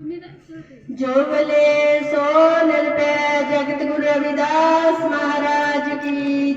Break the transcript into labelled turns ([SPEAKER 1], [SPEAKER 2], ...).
[SPEAKER 1] ਜੋ ਬਲੇ ਸੋ ਨਿਰਭੈ ਜਗਤ ਗੁਰੂ ਰਵਿਦਾਸ ਮਹਾਰਾਜ ਕੀ